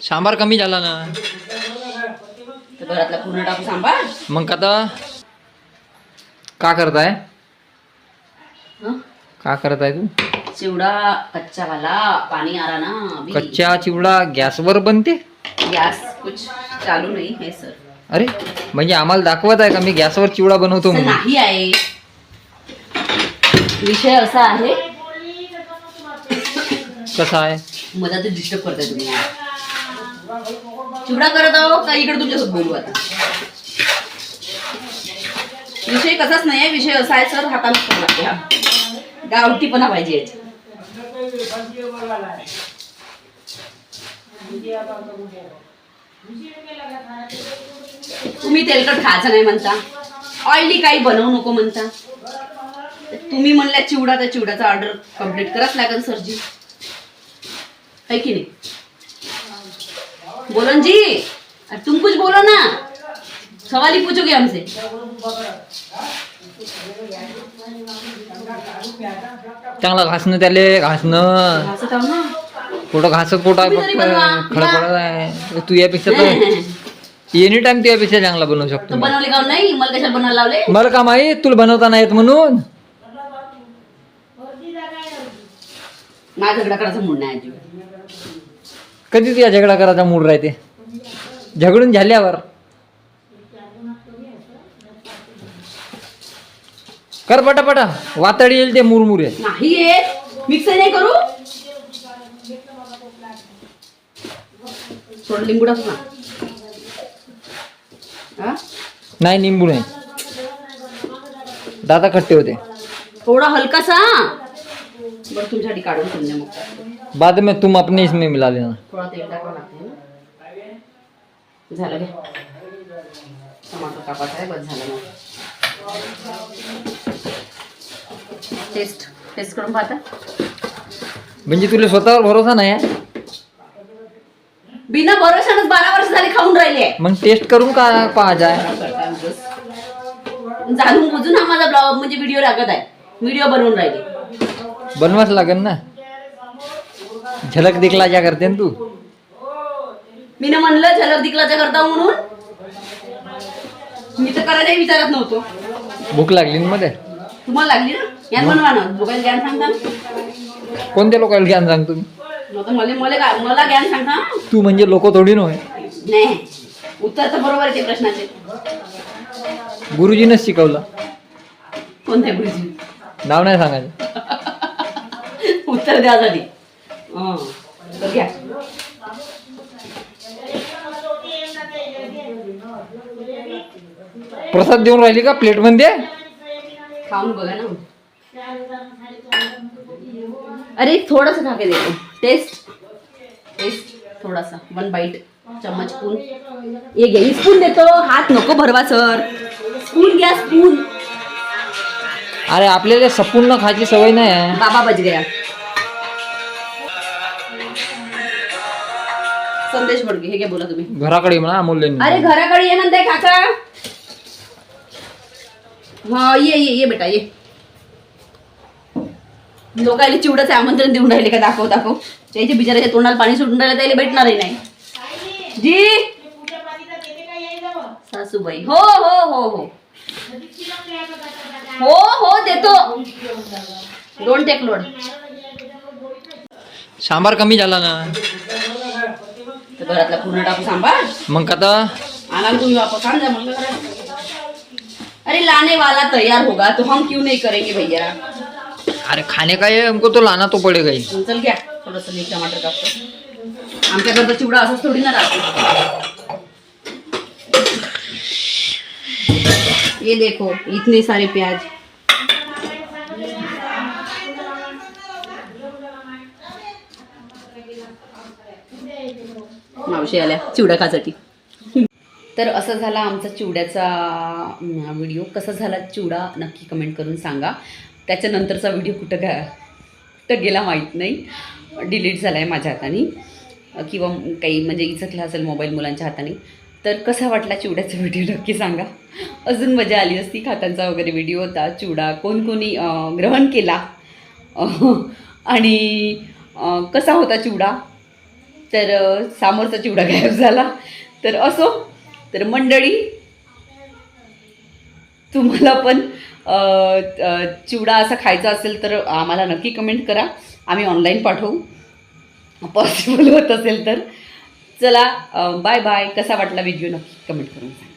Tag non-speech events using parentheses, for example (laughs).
सांबार कमी झाला ना. घरातला पूर्ण टाकू सांबार? मग आता का करताय? का करताय तू? चिवडा कच्चा वाला पाणी आला ना अभी. कच्चा चिवडा गॅसवर बनते? गॅस कुछ चालू नाही है सर. अरे म्हणजे आम्हाला दाखवत आहे का मी गॅसवर चिवडा बनवतो असं म्हणून? नाही आहे. विषय असा आहे. कसा आहे? मला ते डिस्टर्ब करताय तुम्ही. चिवडा करत आहो का इकडे तुमच्यासोबत बोलू आता? विषय कसाच नाही आहे विषय असा आहे सर हाताला फोन लागते हा. गावठीपणा पाहिजे तुम्ही तेलकट खायचं नाही म्हणता. ऑइली काही बनवू नको म्हणता. तुम्ही म्हणल्या चिवडा त्या चिवड्याचा ऑर्डर कंप्लीट कराच लागेल सरजी. है की नाही? बोलो न जी अरे तुम कुछ बोलो ना। सवाल ही पूछोगे हमसे। चांगला घासणं त्याले घासणं कुठं घासत आहे. फक्त खडखडत आहे. तू यापेक्षा तर (laughs) एनी टाइम तू यापेक्षा चांगला बनवू तो शकतो बनवले का नाही? मला कशाला बनायला लावले? मला का माहीत? तुला बनवता नाही येत म्हणून. माझा झगडा करायचा मूड कधी तुझ्या झगडा करायचा मूड राहते. झगडून झाल्यावर. कर पटापटा वातडी येईल ते मुरमुरे. नाही येत. मिक्स नाही करू. थोडं लिंबू टाकू ना? नाही निंबू नाही. दादा खट्टे होते. थोडा हलकासा. बरं तुमच्यासाठी काढून द्या मग. बाद में तुम अपने इसमें मिला लेना थोडा तेल टाकावं लागते ना झालं घ्या टमाटर कापायचा आहे बस झालं मग टेस्ट टेस्ट करून पाहता। म्हणजे तुला स्वतःवर भरोसा नाही आहे? बिना भरोशानच बारा वर्ष झाली खाऊन राहिली आहे. मग टेस्ट करून का पाहायचा आहे जाणून बुजून हा माझा ब्लॉग म्हणजे व्हिडिओ लागत आहे. व्हिडिओ बनवून राहिली. बनवाच लागेल ना? झलक दिखला ज्या करते ना तू? मी ना म्हणलं झलक दिकलाच्या करता म्हणून. मी तर करायला विचारत नव्हतो. भूक लागली ना मध्ये? तुम्हाला लागली ना? यात बनवा ना. लोकांना ज्ञान सांगता ना? कोणत्या लोकांना ज्ञान सांगतो मी नव्हतं मला मला काय- मला ज्ञान सांगता. तू म्हणजे लोक थोडी नव्हे? नाही. उत्तर तर बरोबर आहे ते प्रश्नाचे. गुरुजीनंच शिकवलं. कोणत्या गुरुजी? नाव नाही सांगायचं. (laughs) उत्तर द्यासाठी घ्या. प्रसाद देऊन राहिली का प्लेटमध्ये? खाऊन बघा ना. अरे थोडासा खा के देखो टेस्ट टेस्ट थोडासा. वन बाईट चम्मच स्पून. ये घे. स्पून देतो. हात नको भरवा सर. स्पून घ्या स्पून. अरे आपल्याला संपूर्ण खायची सवय नाही बाबा बच गया. संदेश बडके हे घ्या बोला तुम्ही. घराकडे म्हणा अमूल्य अरे घराकडे ये म्हणताय काका. हा ये ये ये बेटा ये. लोकायला चिवडाचे आमंत्रण देऊन राहिले का? दाखव दाखव. त्याच्या बिचाराच्या तोंडाला पाणी सुटून राहिलं त्याला भेटणारही नाही. जी. सासूबाई. हो हो हो हो. हो हो देतो. डोंट टेक लोड सांबार कमी झाला ना. घरातला पूर्ण टाकू सांभाळ. मग आता आना तुम्ही वापस जा करायचं. अरे लाने वाला तैयार होगा तो हम क्यों नहीं करेंगे भैया? अरे खाने का ये हमको तो लाना तो पड़ेगा ही. चल घ्या. थोडस मीठ टमाटर कापतो. आमच्याकडे चिवडा असंच थोडी ना राहतो. ये देखो इतने सारे प्याज. मावशी आल्या चिवडा खासाठी तर असं झाला आमचा चिवड्याचा व्हिडिओ कसा झाला चिवडा नक्की कमेंट करून सांगा. त्याच्यानंतरचा व्हिडिओ कुठं गा कुठं गेला माहीत नाही. डिलीट झाला आहे माझ्या हाताने. किंवा काही म्हणजे इचकला असेल मोबाईल मुलांच्या हाताने. तर कसा वाटला चिवड्याचा व्हिडिओ नक्की सांगा. अजून मजा आली असती खातांचा वगैरे व्हिडिओ होता. चिवडा कोण कोणी ग्रहण केला. आणि कसा होता चिवडा? तर सामोरचा चिवडा गायब झाला. तर असो तर मंडळी तुम्हाला पण चिवडा असा खायचा असेल तर आम्हाला नक्की कमेंट करा. आम्ही ऑनलाईन पाठवू. पॉसिबल होत असेल तर. चला बाय बाय. कसा वाटला व्हिडिओ नक्की कमेंट करून सांगा.